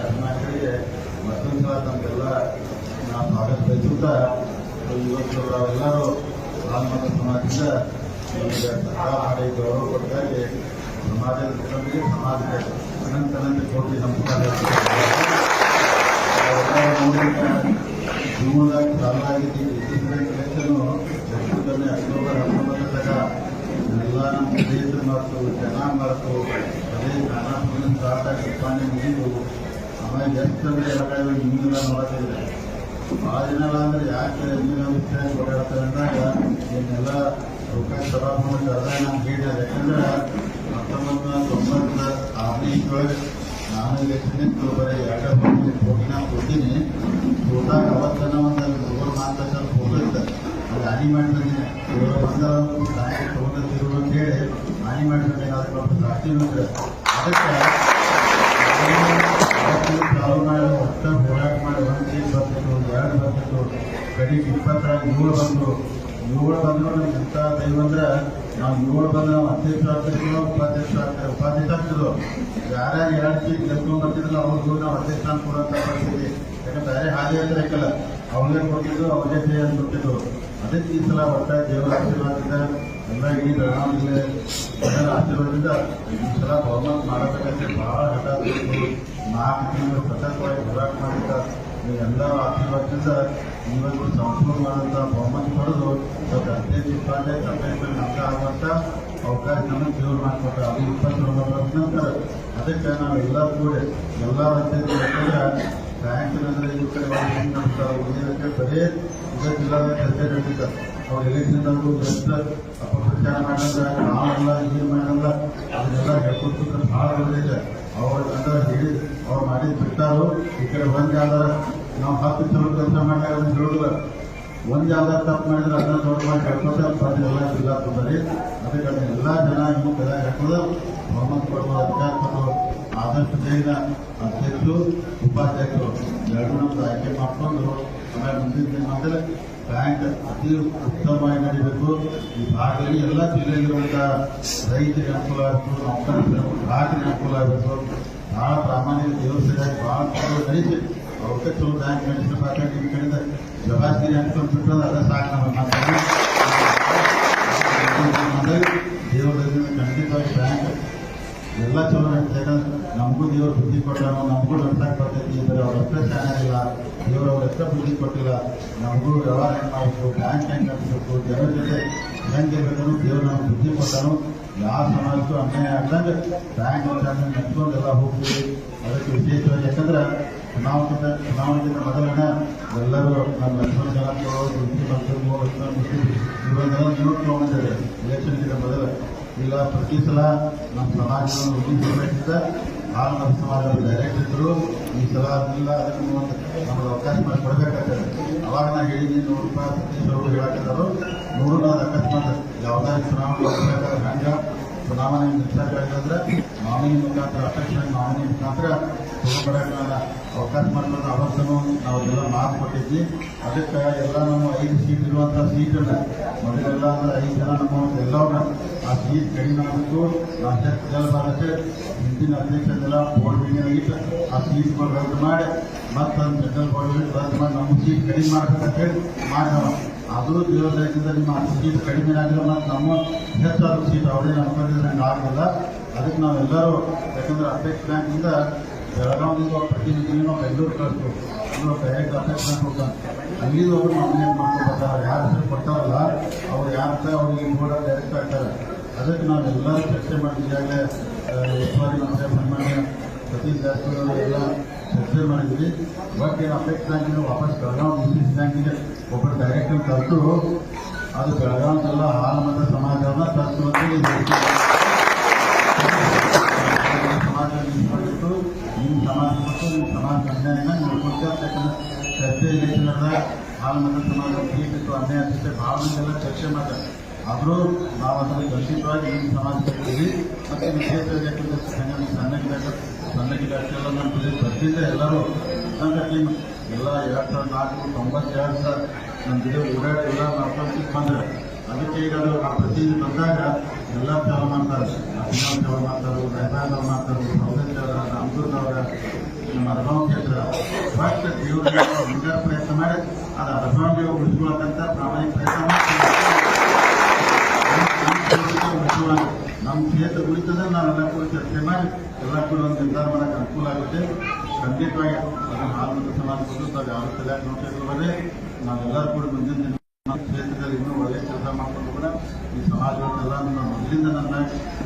ಅಭಿಮಾನಿಗಳಿಗೆ ಮತ್ತೊಂದು ಸಲ ನಾವು ಸ್ವಾಗತ ಬಯಸುತ್ತಾ ಇವತ್ತು ನಾವೆಲ್ಲರೂ ಹಾಲ್ಮತ ಸಮಾಜದಿಂದ ಸಹಾಯ ಮಾಡಿ ಗೌರವ ಕೊಟ್ಟಾಗಿ ಸಮಾಜದ ಜನರಿಗೆ ಸಮಾಜದ ಅನಂತ ಅನಂತ ಕೋಟಿ ನಮಸ್ಕಾರ ಜೀವನದಾಗ ಚಾಲಾಗಿದ್ದು ಮತ್ತು ಜನ ಮತ್ತು ಅದೇ ಖಾನಾಪುರ ಮುಂದಿನ ಆಗಿ ಉತ್ಪಾದನೆ ಮುಗಿದು ಆಮೇಲೆ ಎಷ್ಟು ಎಲ್ಲ ಕಡೆ ಹಿಂದಿನ ನೋಡೋದಿದೆ ಭಾಳ ದಿನ ಅಂದ್ರೆ ಯಾಕೆ ಹಿಂದಿನ ವಿಷಯ ಓಡಾಡ್ತಾರೆ ಅಂದಾಗ ಇದನ್ನೆಲ್ಲ ಅವಕಾಶ ಸಭಾಭವನ ಕರೆದಾಗ ನಾನು ಹೇಳಿದೆ ಯಾಕಂದ್ರೆ ಹತ್ತೊಂಬತ್ತು ನೂರ ತೊಂಬತ್ತ ಆರನೇ ಇಷ್ಟೊಳಗೆ ನಾನು ಎಲೆಕ್ಷನ್ ಬರೀ ಎರಡು ನಾನು ಕೊಡ್ತೀನಿ. ಹೋದಾಗ ಅವತ್ತನ ಒಂದು ಒಬ್ಬರು ಮಾತಾಡ್ತಾರೆ ಇತ್ತು ಅದು ಹಾನಿ ಮಾಡಿದ್ದೀನಿ ಇವರು ಬಂದ ಸಾಯಂಕಾಲ ತೊಗೊಂಡಿರು ಅಂತ ಹೇಳಿ ಹಾನಿ ಅದಕ್ಕೆ ಜಾಸ್ತಿ ಅದಕ್ಕೆ ಮಾಡಿ ಒಟ್ಟ ಹೋರಾಟ ಮಾಡಿ ಒಂದು ಬರ್ತಿತ್ತು ಎರಡು ಬರ್ತಿತ್ತು ಕಡೆಗೆ ಇಪ್ಪತ್ತಾರು ಏಳು ಬಂದು ಏಳು ನಮ್ಗೆ ಎಂಥ ದೈವ ಅಂದ್ರೆ, ನಾವು ಏಳು ಬಂದ್ರೆ ನಾವು ಅಧ್ಯಕ್ಷ ಆಗ್ತಿದ್ರು ಉಪಾಧ್ಯಕ್ಷ ಆಗ್ತಾರೆ ಉಪಾಧ್ಯಕ್ಷ ಆಗ್ತಿದ್ರು ಯಾರ್ಯಾರು ಎರಡು ಸೀಟ್ ಗೆಲ್ಕೊಂಡು ಬರ್ತಿದ್ರು ಅವ್ರಿಗೂ ನಾವು ಅಧ್ಯಕ್ಷ ಅಂತ ಕೊಡುವಂತ ಪರಿಸ್ಥಿತಿ. ಯಾಕಂದ್ರೆ ಬೇರೆ ಹಾದಿ ಅಂದ್ರೆ ಇಕ್ಕಲ್ಲ. ಅವ್ರಿಗೆ ಕೊಟ್ಟಿದ್ದು ಅವ್ರಿಗೆ ಜಯ ಅಂತ ಕೊಟ್ಟಿದ್ದು ಅದಕ್ಕೆ ಈ ಸಲ ದೇವರ ಆಶೀರ್ವಾದದಿಂದ ಬೆಳಗಾವಿ ಜಿಲ್ಲೆ ಜನರ ಆಶೀರ್ವಾದದಿಂದ ಈ ಸಲ ಬಹುಮತ ಮಾಡಬೇಕಂತ ಬಹಳ ಹಠ ನಾಲ್ಕು ತಿಂಗಳು ಸತತವಾಗಿ ಹೋರಾಟ ಮಾಡಿದ್ದ ಎಲ್ಲರ ಆಶೀರ್ವಾದದಿಂದ ಇವತ್ತು ಸಂಪೂರ್ಣವಾದಂಥ ಬಹುಮತ ಪಡೆದು ಇವತ್ತು ಅಧ್ಯಕ್ಷ ಉಪಾಧ್ಯಾಯ ಸಭೆಯಲ್ಲಿ ನಮ್ಗ ಆಗುವಂಥ ಅವಕಾಶ ನಮಗೆ ಜೀವನ ಮಾಡಿಕೊಟ್ಟ ಅದು ಇಪ್ಪತ್ತೊಂಬತ್ತು ನಂತರ ಅದಕ್ಕೆ ನಾವು ಎಲ್ಲರೂ ಕೂಡಿ ಎಲ್ಲ ಅಧ್ಯಕ್ಷರು ಬ್ಯಾಂಕಿನಂದ್ರೆ ಈ ಕಡೆ ಉಳಿಯೋದಕ್ಕೆ ಬರೇ ಇದೇ ಜಿಲ್ಲಾ ಚರ್ಚೆ ನಡೀತಾರೆ ಅವ್ರು ಎಲೆಕ್ಷನ್ ಅವರು ಎಷ್ಟು ಅಪಪ್ರಚಾರ ಮಾಡಂದ್ರೆ, ನಾವೆಲ್ಲ ಏನು ಮಾಡಲ್ಲ ಅದನ್ನೆಲ್ಲ ಹೇಳ್ಕೊಡ್ತಿದ್ರೆ ಭಾಳ ಒಳ್ಳೆಯದೆ ಅವ್ರ ಅಂದ್ರೆ ಹೇಳಿ, ಅವ್ರು ಮಾಡಿದ್ ಬಿಟ್ಟಾರು, ಈ ಕಡೆ ಒಂದ್ ಯಾವ್ದಾರ ನಾವು ಹತ್ತು ಚಲೋ ಕೆಲಸ ಮಾಡ್ಲಾಗ ಅದನ್ನ ಹೇಳುದಿಲ್ಲ. ಒಂದ್ ಯಾವ್ದಾರ ತಪ್ಪು ಮಾಡಿದ್ರೆ ಅದನ್ನ ದೊಡ್ಡ ಮಾಡಿ ಹೇಳ್ಕೊತ ಬಂದು ಎಲ್ಲ ತೊಂದರೆ ಅದಕ್ಕೆ ಎಲ್ಲಾ ಜನ ಇನ್ನೂ ಕದ ಹಾಕೋದು, ಬಹುಮತ ಕೊಡುವ ಅಧಿಕಾರ ಕೊಡೋ ಆದಷ್ಟು ಬೇಗ ಅಧ್ಯಕ್ಷರು, ಉಪಾಧ್ಯಕ್ಷರು. ಎರಡು ನಮ್ದು ಆಯ್ಕೆ ಮಾಡ್ಕೊಂಡು, ಆಮೇಲೆ ಮುಂದಿನ ದಿನಮಾನದಲ್ಲಿ ಬ್ಯಾಂಕ್ ಅತಿ ಉತ್ತಮವಾಗಿ ನಡೀಬೇಕು. ಈ ಭಾಗದಲ್ಲಿ ಎಲ್ಲ ಜಿಲ್ಲೆಯಲ್ಲಿರುವಂತಹ ರೈತರಿಗೆ ಅನುಕೂಲ ಆಗಬೇಕು, ನೌಕರರಿಗೆ ಗ್ರಾಹಕರಿಗೆ ಅನುಕೂಲ ಆಗಬೇಕು. ಬಹಳ ಪ್ರಾಮಾಣಿಕ ಬಹಳ ಚಲೋ ನಡೀತಿ ಅವಕ್ಕೆ ಚಲೋ ಬ್ಯಾಂಕ್ ನಡೆಸಬೇಕಾಗಿ ಈ ಕಡೆಯಿಂದ ಜವಾಬ್ದಾರಿ ಅನ್ಕೊಂಡು ಬಿಟ್ಟರೆ ಅದ ಸಾಕು ನಮ್ಮ ದೇವರಲ್ಲಿ ಖಂಡಿತವಾಗಿ ಬ್ಯಾಂಕ್ ಎಲ್ಲ ಚಲೋ ನಡೀತದೆ ನಮಗೂ ದೇವರು ಬುದ್ಧಿ ಕೊಡ್ತಾರೆ ನಮಗೂ ನಡ್ಸಕ್ ಬರ್ತೈತಿ ಇದ್ರೆ ಅವ್ರ ಅಷ್ಟೇ ಚೆನ್ನಾಗಿಲ್ಲ ದೇವರು ಅವ್ರ ಎಷ್ಟೇ ಬುದ್ಧಿ ಕೊಟ್ಟಿಲ್ಲ. ನಮಗೂ ವ್ಯವಹಾರ ಹೆಂಗೆ ಮಾಡಬೇಕು ಬ್ಯಾಂಕ್ ಹೆಂಗೆ ನಡೆಸಬೇಕು ಜನರ ಜೊತೆ ಹೆಂಗೆ ಇರ್ಬೇಕು ದೇವ್ರು ನಮ್ಗೆ ಬುದ್ಧಿ ಕೊಟ್ಟನು. ಯಾವ ಸಮಾಜಕ್ಕೂ ಅನ್ಯಾಯ ಆಗ್ದಂಗೆ ಬ್ಯಾಂಕ್ ನೆಚ್ಕೊಂಡು ಎಲ್ಲ ಹೋಗ್ತೀವಿ. ಅದಕ್ಕೆ ವಿಶೇಷವಾಗಿ ಯಾಕಂದ್ರೆ ಚುನಾವಣೆಗಿಂತ ಚುನಾವಣೆಗಿಂತ ಮೊದಲನೇ ಎಲ್ಲರೂ ನಮ್ಮ ಲಕ್ಷ್ಮಣ ಇವರನ್ನೆಲ್ಲ ನೋಟ್ ತಗೊಂಡಿದ್ದಾರೆ ಎಲೆಕ್ಷನ್ಗಿಂತ ಮೊದಲು. ಇಲ್ಲ, ಪ್ರತಿ ಸಲ ನಮ್ಮ ಸಮಾಜವನ್ನು ಉಳಿಸಬೇಕಿದ್ದ ಹಾಲು ನಮ್ಮ ಸಮಾಜದ ಡೈರೆಕ್ಟ್ ಇದ್ರು ಈ ಸಲ ಇಲ್ಲ ಅದಕ್ಕೆ ನಮಗೆ ಅವಕಾಶ ಮಾಡಿ ಕೊಡಬೇಕಾಗ್ತದೆ. ಅವಾಗ ನಾ ಹೇಳಿದ್ದೀನಿ ನೂರು ರೂಪಾಯಿ ಸತೀಶ್ ಅವರು ಹೇಳಕ್ಕಿದ್ರು ನೂರು ನಾವು ಅಕಸ್ಮಾತ್ ಯಾವ್ದಾದ್ರು ಚುನಾವಣೆ ಹಂಗ. ಚುನಾವಣೆ ನಿಲ್ಸಕ್ಕಾಗಿದ್ರೆ ನಾಮಿನಿ ಮುಖಾಂತರ ಅಧ್ಯಕ್ಷ ನಾಮಿನಿ ಮುಖಾಂತರ ತಗೊಂಡ್ಬರಕ್ಕೆ ಅವಕಾಶ ಮಾಡ್ಕೊಂಡು ಅವತ್ತೂ ನಾವು ಎಲ್ಲ ಮಾತು ಕೊಟ್ಟಿದ್ವಿ ಅದಕ್ಕೆ ಎಲ್ಲ ನಮ್ಮ ಐದು ಸೀಟ್ ಇರುವಂತ ಸೀಟನ್ನ ಮೊದಲೆಲ್ಲ ಅಂದ್ರೆ ಐದು ಜನ ನಮ್ಮ ಎಲ್ಲವನ್ನ ಆ ಸೀಟ್ ಕಡಿಮೆ ಆಗಬೇಕು ನಾವು ಶಕ್ತಿ ಜನ ಬರುತ್ತೆ ಹಿಂದಿನ ಅಧ್ಯಕ್ಷರೆಲ್ಲ ಬೋರ್ಡ್ ಮೀಟಿಂಗ್ ಆಗಿತ್ತು ಆ ಸೀಟ್ ರದ್ದು ಮಾಡಿ ಮತ್ತೆ ಜನರಲ್ ಬೋರ್ಡ್ ರದ್ದು ಮಾಡಿ, ನಮ್ಮ ಸೀಟ್ ಕಡಿಮೆ ಮಾಡ್ಬೇಕಂತ ಹೇಳಿ ಮಾಡ್ಯಾವ ಅದು ದೇವದಾಯದಿಂದ ನಿಮ್ಮ ಸೀಟ್ ಕಡಿಮೆ ಆಗಿಲ್ಲ ಮತ್ತು ನಮ್ಮ ಹೆಚ್ಚಾದ ಸೀಟ್ ಅವರೇ ಅನ್ಕೊಂಡಿದ್ರೆ ಹಂಗೆ ಆಗಲ್ಲ ಅದಕ್ಕೆ ನಾವೆಲ್ಲರೂ, ಯಾಕಂದ್ರೆ ಅಧ್ಯಕ್ಷ ಬ್ಯಾಂಕಿಂದ ಬೆಳಗಾವಿಯಿಂದ ಒಬ್ಬ ಪ್ರತಿನಿಧಿನ ಬೆಂಗಳೂರು ಕಳಿಸ್ಬೇಕು ಅಂದ್ರೆ ಡೈರೆಕ್ಟ್ ಹೋಗ್ತಾನೆ ಅಲ್ಲಿಂದ ಒಬ್ಬರು ನಾಮಿನೇಟ್ ಮಾಡ್ಕೊಬೇಕಾದ್ರೆ ಯಾರು ಹೆಸರು ಕೊಡ್ತಾರಲ್ಲ ಅವ್ರು ಯಾರು ಅವ್ರಿಗೆ ಕೂಡ ಡೈರೆಕ್ಟ್ ಆಗ್ತಾರೆ. ಅದಕ್ಕೆ ನಾವೆಲ್ಲರೂ ಚರ್ಚೆ ಮಾಡಿದ್ವಿ. ಈಗಾಗಲೇ ಮತ್ತೆ ಸನ್ಮಾನ್ಯ ಸತೀಶ್ ಜಾರಕಿಹೊಳಿ ಎಲ್ಲ ಚರ್ಚೆ ಮಾಡಿದ್ವಿ. ಬಟ್ ಏನು ಅಪೆಕ್ಸ್ ಬ್ಯಾಂಕಿನ ವಾಪಸ್ ಬೆಳಗಾವಿ ಡಿ ಬ್ಯಾಂಕಿಗೆ ಒಬ್ಬರು ಡೈರೆಕ್ಟರ್ ಕರೆದು ಅದು ಬೆಳಗಾವಿಗೆಲ್ಲ ಹಾಲು ಮತ ಸಮಾಜವನ್ನ ತರಿಸು ಅಂತ ಹೇಳಿ ಸಮಾಜ ನಿಂತ್ಕೊಂಡಿತ್ತು ನಿಮ್ಮ ಸಮಾಜ ಮತ್ತು ನಿಮ್ಮ ಸಮಾಜ ಅನ್ಯಾಯನ ನೋಡ್ಕೊಂತ ಯಾಕಂದ್ರೆ ಚರ್ಚೆ ಎಲೆಕ್ಷನ್ ಅದ ಹಾಲು ಮತ ಸಮಾಜ ಅನ್ಯಾಯ ಅನಿಸುತ್ತೆ ಭಾಳ ಮಂದಿಯೆಲ್ಲ ಚರ್ಚೆ ಮಾಡ್ತಾರೆ ಆದರೂ ನಾವು ಅದನ್ನು ಖಂಡಿತವಾಗಿ ಈ ಸಮಾಜದಲ್ಲಿ ಮತ್ತು ಈ ಕ್ಷೇತ್ರ ಯಾಕಂದ್ರೆ ಸಂಘ ಸಣ್ಣ ಗಿಡ ಸಣ್ಣ ಗಿಡ ಪ್ರತಿಯಿಂದ ಎಲ್ಲರೂ ನನ್ನ ಟೀಮ್ ಎಲ್ಲ ಎರಡು ಸಾವಿರದ ನಾಲ್ಕು ತೊಂಬತ್ತೆರಡು ಸಾವಿರ ನಮ್ಮ ಗಿಡ ಓಡಾಡ ಎಲ್ಲ ನಾವು ಬಂದರೆ ಅದಕ್ಕೆ ಈಗ ಅದು ಆ ಬಂದಾಗ ಎಲ್ಲ ಚಾಲು ಮಾಡ್ತಾರೆ ಅಭಿನವ್ ಚಾಲು ಮಾಡ್ತಾರೆ ರೈತಾದವ್ರು ಮಾಡ್ತಾರೆ ಪ್ರೊಫೆಸರ್ ಅಮ್ದೂರ್ನವರ ನಮ್ಮ ಅರ್ಬಾವ್ ಕ್ಷೇತ್ರ ಮುಂಜಾನೆ ಪ್ರಯತ್ನ ಮಾಡಿ ಅದು ಅರ್ಬಾವ್ಗೆ ಉಳಿಸ್ಕೊಳಕ್ಕಂತ ಪ್ರಾಮಾಣಿಕ ನಮ್ಮ ಕ್ಷೇತ್ರ ಉಳಿತದೆ ನಾವೆಲ್ಲ ಕೂಡ ಚರ್ಚೆ ಮಾಡಿ ಎಲ್ಲ ಕೂಡ ಒಂದು ನಿರ್ಧಾರ ಮಾಡಕ್ಕೆ ಅನುಕೂಲ ಆಗುತ್ತೆ ಖಂಡಿತವಾಗಿ ಅದನ್ನು ಹಾಲು ಸಮಾಜ ಕೊಟ್ಟು ತಾವು ಯಾವ ನೋಡ್ತಾ ನೋಡ್ತಿರ್ಬಾರ್ದೆ ನಾವೆಲ್ಲರೂ ಕೂಡ ಮುಂದಿನ ದಿನ ನಮ್ಮ ಕ್ಷೇತ್ರದಲ್ಲಿ ಇನ್ನೂ ಒಳ್ಳೆ ಕೆಲಸ ಮಾಡ್ಕೊಂಡು ಕೂಡ ಈ ಸಮಾಜವನ್ನೆಲ್ಲ ಮೊದಲಿಂದ ನನ್ನ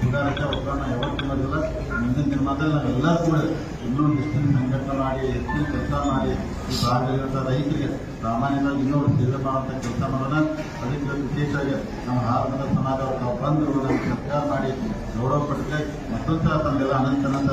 ಸುಧಾರಕ್ಕೆ ಒಬ್ಬರನ್ನ ಯಾವತ್ತೂ ಬರಲಿಲ್ಲ ಮುಂದಿನ ದಿನಮಾದಲ್ಲಿ ನಾವೆಲ್ಲ ಕೂಡ ಇನ್ನೂ ಹೆಚ್ಚಿನ ಸಂಘಟನೆ ಮಾಡಿ, ಹೆಚ್ಚಿನ ಕೆಲಸ ಮಾಡಿ, ಈ ಭಾಗದಲ್ಲಿರುವಂಥ ರೈತರಿಗೆ ಸಾಮಾನ್ಯವಾಗಿ ಇನ್ನೂ ಸೇವೆ ಮಾಡುವಂಥ ಕೆಲಸ ಮಾಡೋಣ ಅದಕ್ಕೆ ವಿಶೇಷವಾಗಿ ನಮ್ಮ ಹಾರಮದ ಸಮಾಜ ತಾವು ಬಂದು ಸರ್ಕಾರ ಮಾಡಿ ಗೌರವ ಪಡಿಸಲಿ ಮತ್ತೊಂದು ತಮ್ಮೆಲ್ಲ ಅನಂತ ಅನಂತ.